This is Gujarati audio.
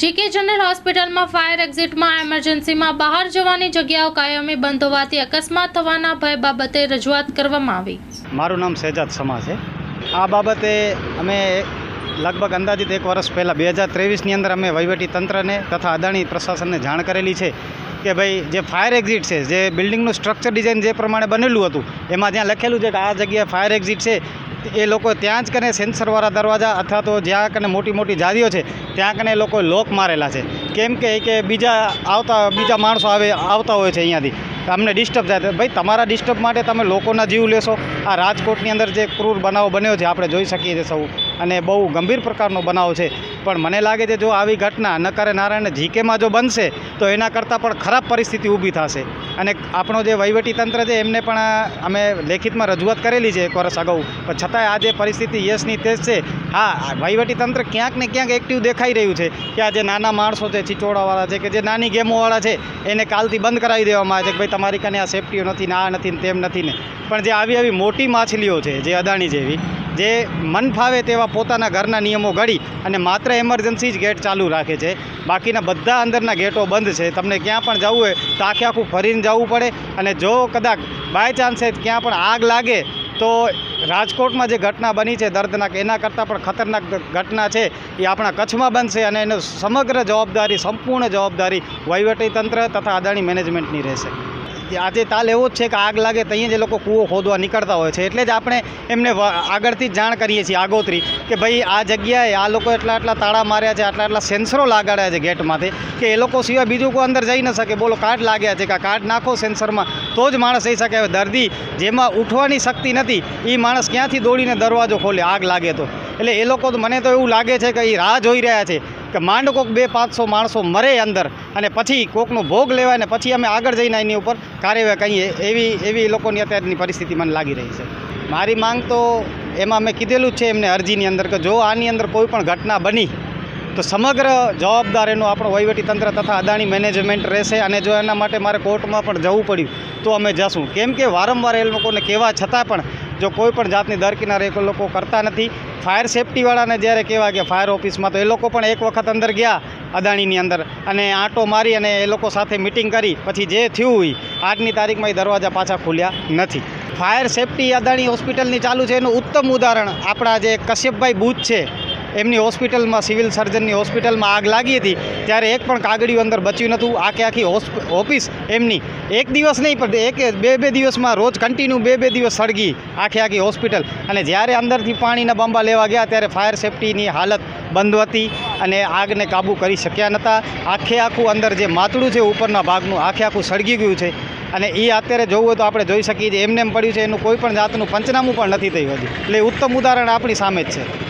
જીકે જનરલ હોસ્પિટલમાં ફાયર એક્ઝિટમાં એમરજન્સીમાં બહાર જવાની જગ્યાઓ કાયમી બંધ હોવાથી અકસ્માત થવાના ભય બાબતે રજૂઆત કરવામાં આવી. મારું નામ શહેજાદ સમા છે. આ બાબતે અમે લગભગ અંદાજિત એક વર્ષ પહેલાં બે હજાર ત્રેવીસની અંદર અમે વહીવટી તંત્રને તથા અદાણી પ્રશાસનને જાણ કરેલી છે કે ભાઈ જે ફાયર એક્ઝિટ છે, જે બિલ્ડિંગનું સ્ટ્રક્ચર ડિઝાઇન જે પ્રમાણે બનેલું હતું, એમાં જ્યાં લખેલું છે કે આ જગ્યાએ ફાયર એક્ઝિટ છે એ લોકો ત્યાં જ કને સેન્સરવાળા દરવાજા અથવા તો જ્યાં કને મોટી મોટી જાદીઓ છે, ત્યાં કને એ લોકો લોક મારેલા છે. કેમ કે કે બીજા આવતા, બીજા માણસો આવે, આવતા હોય છે અહીંયાથી. અમને ડિસ્ટર્બ થાય ભાઈ તમારા ડિસ્ટર્બ માટે તમે લોકોના જીવ લેશો. આ રાજકોટની અંદર જે ક્રૂર બનાવ બન્યો છે, આપણે જોઈ શકીએ છીએ સૌ. અને બહુ ગંભીર પ્રકારનો બનાવ છે. પણ મને લાગે છે જો આવી ઘટના નકારે નારાયણ જીકેમાં જો બનશે, તો એના કરતાં પણ ખરાબ પરિસ્થિતિ ઊભી થશે. અને આપણો જે વહીવટી તંત્ર છે, એમને પણ અમે લેખિતમાં રજૂઆત કરેલી છે એક વર્ષ અગાઉ. પણ છતાંય આ જે પરિસ્થિતિ યશની તેજ છે, હા, વહીવટી તંત્ર ક્યાંક ને ક્યાંક એક્ટિવ દેખાઈ રહ્યું છે કે આ જે નાના માણસો છે ચીચોડાવાળા છે કે જે નાની ગેમોવાળા છે, એને કાલથી બંધ કરાવી દેવામાં આવે છે કે ભાઈ તમારી કને આ સેફટીઓ નથી ને આ નથી ને તેમ નથી ને. પણ જે આવી આવી મોટી માછલીઓ છે, જે અદાણી જેવી જે મન ફાવે તેવા પોતાના ઘરના નિયમો ઘડી અને માત્ર એમરજન્સી જ ગેટ ચાલુ રાખે છે. બાકીના બધા અંદરના ગેટો બંધ છે. તમને ક્યાં પણ જવું હોય તો આખે આખું ફરીને જવું પડે અને જો કદાચ બાય ચાન્સે ક્યાં પણ આગ લાગે તો રાજકોટમાં જે ઘટના બની છે દર્દનાક, એના કરતાં પણ ખતરનાક ઘટના છે એ આપણા કચ્છમાં બનશે અને એનો સમગ્ર જવાબદારી, સંપૂર્ણ જવાબદારી વહીવટી તંત્ર તથા અદાણી મેનેજમેન્ટની રહેશે. આજે તાલ એવો જ છે કે આગ લાગે તો અહીંયા જે લોકો કૂવો ખોદવા નીકળતા હોય છે. એટલે જ આપણે એમને આગળથી જાણ કરીએ છીએ આગોતરી કે ભાઈ આ જગ્યાએ આ લોકો એટલા એટલા તાળા માર્યા છે, આટલા આટલા સેન્સરો લાગાડ્યા છે ગેટમાંથી કે એ લોકો સિવાય બીજું કોઈ અંદર જઈ ન શકે. બોલો કાર્ડ લાગ્યા છે કે કાર્ડ નાખો સેન્સરમાં તો જ માણસ જઈ શકે. હવે દર્દી જેમાં ઉઠવાની શક્તિ નથી એ માણસ ક્યાંથી દોડીને દરવાજો ખોલે આગ લાગે તો? એટલે એ લોકો મને તો એવું લાગે છે કે એ રાહ જોઈ રહ્યા છે. કે માંડ કોક બે પાંચસો માણસો મરે અંદર અને પછી કોકનો ભોગ લેવાય ને પછી અમે આગળ જઈને એની ઉપર કાર્યવાહી કહીએ એવી એવી લોકોની અત્યારની પરિસ્થિતિ મને લાગી રહી છે. મારી માંગ તો એમાં મેં કીધેલું જ છે એમને અરજીની અંદર કે જો આની અંદર કોઈ પણ ઘટના બની, તો સમગ્ર જવાબદાર એનું આપણું વહીવટી તંત્ર તથા અદાણી મેનેજમેન્ટ રહેશે અને જો એના માટે મારે કોર્ટમાં પણ જવું પડ્યું, તો અમે જશું. કેમ કે વારંવાર એ લોકોને કહેવા છતાં પણ જો કોઈ પણ જાતની દરકિનારે એ લોકો કરતા નથી. ફાયર સેફટીવાળાને જ્યારે કહેવા કે ફાયર ઓફિસમાં તો એ લોકો પણ એક વખત અંદર ગયા અદાણીની અંદર અને આંટો મારી અને એ લોકો સાથે મિટિંગ કરી. પછી જે થયું હોય આજની તારીખમાં એ દરવાજા પાછા ખુલ્યા નથી. ફાયર સેફટી અદાણી હોસ્પિટલની ચાલુ છે. એનું ઉત્તમ ઉદાહરણ આપણા જે કશ્યપભાઈ બુચ છે. એમની હોસ્પિટલમાં, સિવિલ સર્જનની હોસ્પિટલમાં આગ લાગી હતી, ત્યારે એક પણ કાગળિયું અંદર બચ્યું નહોતું. આખે આખી ઓફિસ એમની. એક દિવસ નહીં, પણ એક બે બે દિવસમાં રોજ કન્ટિન્યુ બે બે દિવસ સળગી આખે આખી હોસ્પિટલ. અને જ્યારે અંદરથી પાણીના બંબા લેવા ગયા, ત્યારે ફાયર સેફટીની હાલત બંધ હતી અને આગને કાબૂ કરી શક્યા નહોતા. આખે આખું અંદર જે માતડું છે, ઉપરના ભાગનું આખે આખું સળગી ગયું છે. અને એ અત્યારે જોવું હોય તો આપણે જોઈ શકીએ છીએ. એમને એમ પડ્યું છે, એનું કોઈ પણ જાતનું પંચનામું પણ નથી થયું હજી. એટલે ઉત્તમ ઉદાહરણ આપણી સામે જ છે.